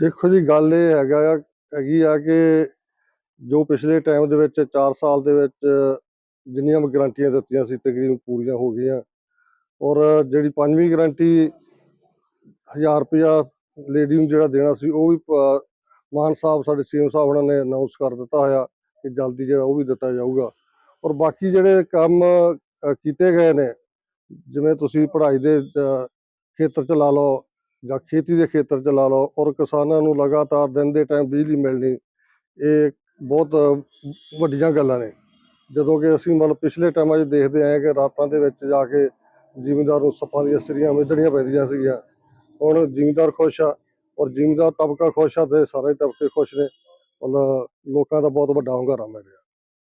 ਦੇਖੋ ਜੀ, ਗੱਲ ਇਹ ਹੈਗਾ ਆ, ਹੈਗੀ ਆ ਕਿ ਜੋ ਪਿਛਲੇ ਟਾਈਮ ਦੇ ਵਿੱਚ 4 ਸਾਲ ਦੇ ਵਿੱਚ ਜਿੰਨੀਆਂ ਵੀ ਗਰੰਟੀਆਂ ਦਿੱਤੀਆਂ ਸੀ, ਤਕਰੀਬਨ ਪੂਰੀਆਂ ਹੋ ਗਈਆਂ ਔਰ ਜਿਹੜੀ ਪੰਜਵੀਂ ਗਰੰਟੀ 1000 ਰੁਪਇਆ ਲੇਡੀ ਨੂੰ ਜਿਹੜਾ ਦੇਣਾ ਸੀ, ਉਹ ਵੀ ਮਾਨ ਸਾਹਿਬ, ਸਾਡੇ ਸੀਐਮ ਸਾਹਿਬ ਉਹਨਾਂ ਨੇ ਅਨਾਉਂਸ ਕਰ ਦਿੱਤਾ ਹੋਇਆ ਕਿ ਜਲਦੀ ਜਿਹੜਾ ਉਹ ਵੀ ਦਿੱਤਾ ਜਾਊਗਾ ਔਰ ਬਾਕੀ ਜਿਹੜੇ ਕੰਮ ਕੀਤੇ ਗਏ ਨੇ, ਜਿਵੇਂ ਤੁਸੀਂ ਪੜ੍ਹਾਈ ਦੇ ਖੇਤਰ 'ਚ ਲਾ ਲਓ ਜਾਂ ਖੇਤੀ ਦੇ ਖੇਤਰ 'ਚ ਲਾ ਲਓ ਔਰ ਕਿਸਾਨਾਂ ਨੂੰ ਲਗਾਤਾਰ ਦਿਨ ਦੇ ਟਾਈਮ ਬਿਜਲੀ ਮਿਲਣੀ, ਇਹ ਬਹੁਤ ਵੱਡੀਆਂ ਗੱਲਾਂ ਨੇ। ਜਦੋਂ ਕਿ ਅਸੀਂ ਮਤਲਬ ਪਿਛਲੇ ਟਾਈਮਾਂ 'ਚ ਦੇਖਦੇ ਆਏ ਕਿ ਰਾਤਾਂ ਦੇ ਵਿੱਚ ਜਾ ਕੇ ਜ਼ਿਮੀਂਦਾਰ ਨੂੰ ਸੱਪਾਂ ਦੀਆਂ ਸਿਰੀਆਂ ਮਿੱਧਣੀਆਂ ਪੈਂਦੀਆਂ ਸੀਗੀਆਂ। ਹੁਣ ਜ਼ਿਮੀਂਦਾਰ ਖੁਸ਼ ਆ ਔਰ ਜ਼ਿਮੀਂਦਾਰ ਤਬਕਾ ਖੁਸ਼ ਆ ਤੇ ਸਾਰੇ ਤਬਕੇ ਖੁਸ਼ ਨੇ। ਮਤਲਬ ਲੋਕਾਂ ਦਾ ਬਹੁਤ ਵੱਡਾ ਹੁੰਗਾਰਾ ਮਿਲ ਰਿਹਾ।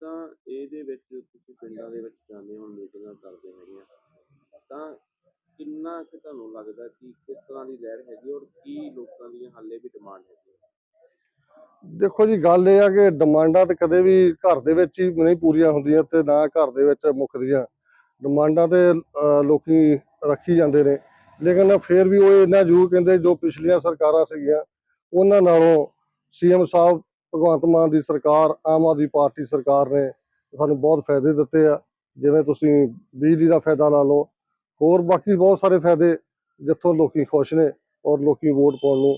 ਤਾਂ ਇਹਦੇ ਵਿੱਚ ਤੁਸੀਂ ਪਿੰਡਾਂ ਦੇ ਵਿੱਚ ਜਾਂਦੇ ਹੋ, ਮੀਟਿੰਗਾਂ ਕਰਦੇ ਹੈਗੇ ਆ। ਤਾਂ ਕਿੰਨਾ ਕੁ ਤੁਹਾਨੂੰ ਲੱਗਦਾ ਕਿ ਕਿਸ ਤਰ੍ਹਾਂ ਦੀ ਲਹਿਰ ਹੈਗੀ ਔਰ ਕੀ ਲੋਕਾਂ ਦੀਆਂ ਹਾਲੇ ਵੀ ਡਿਮਾਂਡ ਹੈਗੀ ਦੇਖੋ ਜੀ, ਗੱਲ ਇਹ ਆ ਕਿ ਡਿਮਾਂਡਾਂ ਤੇ ਕਦੇ ਵੀ ਘਰ ਦੇ ਵਿੱਚ ਹੀ ਨਹੀਂ ਪੂਰੀਆਂ ਹੁੰਦੀਆਂ ਤੇ ਨਾ ਘਰ ਦੇ ਵਿੱਚ ਮੁੱਕਦੀਆਂ ਡਿਮਾਂਡਾਂ ਤੇ ਲੋਕੀ ਰੱਖੀ ਜਾਂਦੇ ਨੇ। ਲੇਕਿਨ ਫਿਰ ਵੀ ਉਹ ਇੰਨਾ ਜ਼ਰੂਰ ਕਹਿੰਦੇ ਜੋ ਪਿਛਲੀਆਂ ਸਰਕਾਰਾਂ ਸੀਗੀਆਂ, ਉਹਨਾਂ ਨਾਲੋਂ ਸੀਐਮ ਸਾਹਿਬ, ਭਗਵੰਤ ਮਾਨ ਦੀ ਸਰਕਾਰ, ਆਮ ਆਦਮੀ ਪਾਰਟੀ ਸਰਕਾਰ ਨੇ ਸਾਨੂੰ ਬਹੁਤ ਫਾਇਦੇ ਦਿੱਤੇ ਆ। ਜਿਵੇਂ ਤੁਸੀਂ ਬਿਜਲੀ ਦਾ ਫਾਇਦਾ ਲਾ ਲਓ ਹੋਰ ਬਾਕੀ ਬਹੁਤ ਸਾਰੇ ਫਾਇਦੇ ਜਿੱਥੋਂ ਲੋਕੀ ਖੁਸ਼ ਨੇ ਔਰ ਲੋਕੀ ਵੋਟ ਪਾਉਣ ਨੂੰ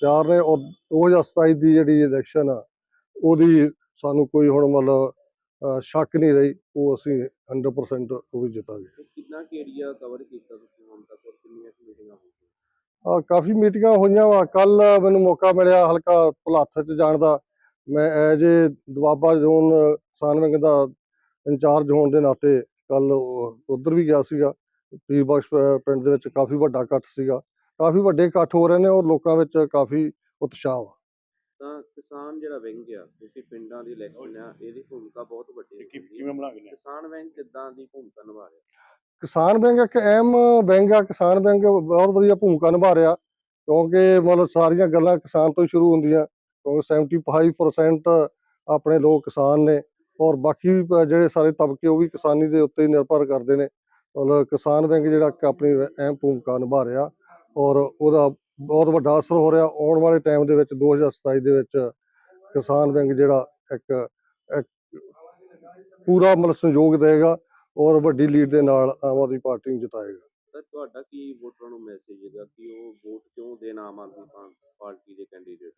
ਤਿਆਰ ਨੇ ਔਰ 2027 ਦੀ ਜਿਹੜੀ ਇਲੈਕਸ਼ਨ ਆ ਉਹਦੀ ਸਾਨੂੰ ਕੋਈ ਹੁਣ ਮਤਲਬ ਸ਼ੱਕ ਨਹੀਂ ਰਹੀ ਉਹ ਅਸੀਂ 100% ਉਹ ਵੀ ਜਿੱਤਾਂਗੇ ਕਿੰਨਾ ਕੁ ਏਰੀਆ ਕਵਰ ਕੀਤਾ ਤੁਸੀਂ ਹੁਣ ਤੱਕ ਔਰ ਕਿੰਨੀਆਂ ਮੀਟਿੰਗਾਂ ਹੋਈਆਂ ਆ ਕਾਫੀ ਮੀਟਿੰਗਾਂ ਹੋਈਆਂ ਵਾ। ਕੱਲ ਮੈਨੂੰ ਮੌਕਾ ਮਿਲਿਆ ਹਲਕਾ ਭੁਲੱਥ ਚ ਜਾਣ ਦਾ। ਮੈਂ ਐਜ ਏ ਦੁਆਬਾ ਜ਼ੋਨ ਕਿਸਾਨ ਵਿੰਗ ਦਾ ਇੰਚਾਰਜ ਹੋਣ ਦੇ ਨਾਤੇ ਕੱਲ ਉਧਰ ਵੀ ਗਿਆ ਸੀਗਾ। ਪ- ਪਿੰਡ ਦੇ ਵਿੱਚ ਕਾਫੀ ਵੱਡਾ ਇਕੱਠ ਸੀਗਾ। ਕਾਫੀ ਵੱਡੇ ਇਕੱਠ ਹੋ ਰਹੇ ਨੇ ਔਰ ਲੋਕਾਂ ਵਿੱਚ ਕਾਫੀ ਉਤਸ਼ਾਹ ਵਾ। ਤਾਂ ਕਿਸਾਨ ਜਿਹੜਾ ਵਿੰਗ ਆ ਕਿਉਂਕਿ ਪਿੰਡਾਂ ਦੀ ਇਲੈਕਸ਼ਨ ਆ ਇਹਦੀ ਭੂਮਿਕਾ ਬਹੁਤ ਵੱਡੀ ਹੈ। ਕਿਵੇਂ ਬਣਾਉਂਦੇ ਨੇ ਕਿਸਾਨ ਵਿੰਗ ਕਿੱਦਾਂ ਦੀ ਭੂਮਿਕਾ ਨਿਭਾ ਰਿਹਾ? ਕਿਸਾਨ ਬੈਂਕ ਇੱਕ ਅਹਿਮ ਬੈਂਕ ਆ ਕਿਸਾਨ ਬੈਂਕ ਬਹੁਤ ਵਧੀਆ ਭੂਮਿਕਾ ਨਿਭਾ ਰਿਹਾ ਕਿਉਂਕਿ ਮਤਲਬ ਸਾਰੀਆਂ ਗੱਲਾਂ ਕਿਸਾਨ ਤੋਂ ਹੀ ਸ਼ੁਰੂ ਹੁੰਦੀਆਂ ਕਿਉਂਕਿ 75% ਆਪਣੇ ਲੋਕ ਕਿਸਾਨ ਨੇ ਔਰ ਬਾਕੀ ਜਿਹੜੇ ਸਾਰੇ ਤਬਕੇ ਉਹ ਵੀ ਕਿਸਾਨੀ ਦੇ ਉੱਤੇ ਹੀ ਨਿਰਭਰ ਕਰਦੇ ਨੇ। ਮਤਲਬ ਕਿਸਾਨ ਬੈਂਕ ਜਿਹੜਾ ਆਪਣੀ ਅਹਿਮ ਭੂਮਿਕਾ ਨਿਭਾ ਰਿਹਾ ਔਰ ਉਹਦਾ ਬਹੁਤ ਵੱਡਾ ਅਸਰ ਹੋ ਰਿਹਾ। ਆਉਣ ਵਾਲੇ ਟਾਈਮ ਦੇ ਵਿੱਚ 2027 ਦੇ ਵਿੱਚ ਕਿਸਾਨ ਬੈਂਕ ਜਿਹੜਾ ਇੱਕ ਪੂਰਾ ਮਤਲਬ ਸਹਿਯੋਗ ਦੇਗਾ ਔਰ ਵੱਡੀ ਲੀਡ ਦੇ ਨਾਲ ਆਮ ਆਦਮੀ ਪਾਰਟੀ ਨੂੰ ਜਿਤਾਏਗਾ। ਤਾਂ ਤੁਹਾਡਾ ਕੀ ਵੋਟਰਾਂ ਨੂੰ ਮੈਸੇਜ ਹੈਗਾ ਕਿ ਉਹ ਵੋਟ ਕਿਉਂ ਦੇਣ ਆਮ ਆਦਮੀ ਪਾਰਟੀ ਦੇ ਕੈਂਡੀਡੇਟ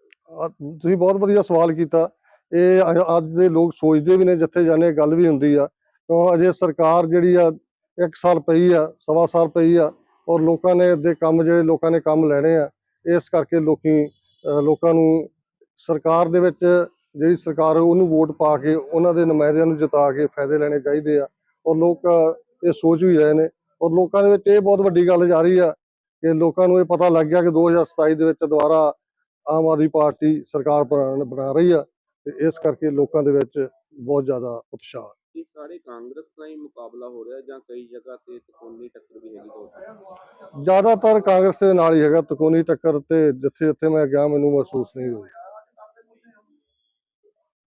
ਤੁਸੀਂ ਬਹੁਤ ਵਧੀਆ ਸਵਾਲ ਕੀਤਾ। ਇਹ ਅੱਜ ਦੇ ਲੋਕ ਸੋਚਦੇ ਵੀ ਨੇ ਜਿੱਥੇ ਜਾਣੇ ਗੱਲ ਵੀ ਹੁੰਦੀ ਆ। ਕਿਉਂ? ਅਜੇ ਸਰਕਾਰ ਜਿਹੜੀ ਆ ਇੱਕ ਸਾਲ ਪਈ ਆ, ਸਵਾ ਸਾਲ ਪਈ ਆ, ਔਰ ਲੋਕਾਂ ਨੇ ਦੇ ਕੰਮ ਜਿਹੜੇ ਲੋਕਾਂ ਨੇ ਕੰਮ ਲੈਣੇ ਆ, ਇਸ ਕਰਕੇ ਲੋਕੀ ਲੋਕਾਂ ਨੂੰ ਸਰਕਾਰ ਦੇ ਵਿੱਚ ਜਿਹੜੀ ਸਰਕਾਰ ਉਹਨੂੰ ਵੋਟ ਪਾ ਕੇ ਉਹਨਾਂ ਦੇ ਨੁਮਾਇੰਦਿਆਂ ਨੂੰ ਜਿਤਾ ਕੇ ਫਾਇਦੇ ਲੈਣੇ ਚਾਹੀਦੇ ਆ, ਔਰ ਲੋਕ, ਇਹ ਸੋਚ ਵੀ ਰਹੇ ਨੇ, ਔਰ ਲੋਕਾਂ ਦੇ ਵਿੱਚ ਇਹ ਬਹੁਤ ਵੱਡੀ ਗੱਲ ਜਾ ਰਹੀ ਆ ਕਿ ਲੋਕਾਂ ਨੂੰ ਇਹ ਪਤਾ ਲੱਗ ਗਿਆ ਕਿ 2027 ਦੇ ਵਿੱਚ ਦੁਬਾਰਾ ਆਮ ਆਦਮੀ ਪਾਰਟੀ ਸਰਕਾਰ ਬਣਾ ਬਣਾ ਰਹੀ ਆ, ਤੇ ਇਸ ਕਰਕੇ ਲੋਕਾਂ ਦੇ ਵਿੱਚ ਬਹੁਤ ਜ਼ਿਆਦਾ ਉਤਸ਼ਾਹ। ਸਾਰੇ ਕਾਂਗਰਸ ਨਾਲ ਹੀ ਮੁਕਾਬਲਾ ਹੋ ਰਿਹਾ ਜਾਂ ਕਈ ਜਗ੍ਹਾ ਤੇ ਤਕੋਨੀ ਟੱਕਰ ਵੀ ਹੈਗੀ ਜ਼ਿਆਦਾਤਰ ਕਾਂਗਰਸ ਦੇ ਨਾਲ ਹੀ ਹੈਗਾ, ਤਕੋਨੀ ਟੱਕਰ ਤੇ ਜਿੱਥੇ ਜਿੱਥੇ ਮੈਂ ਗਿਆ ਮੈਨੂੰ ਮਹਿਸੂਸ ਨਹੀਂ ਹੋਈ।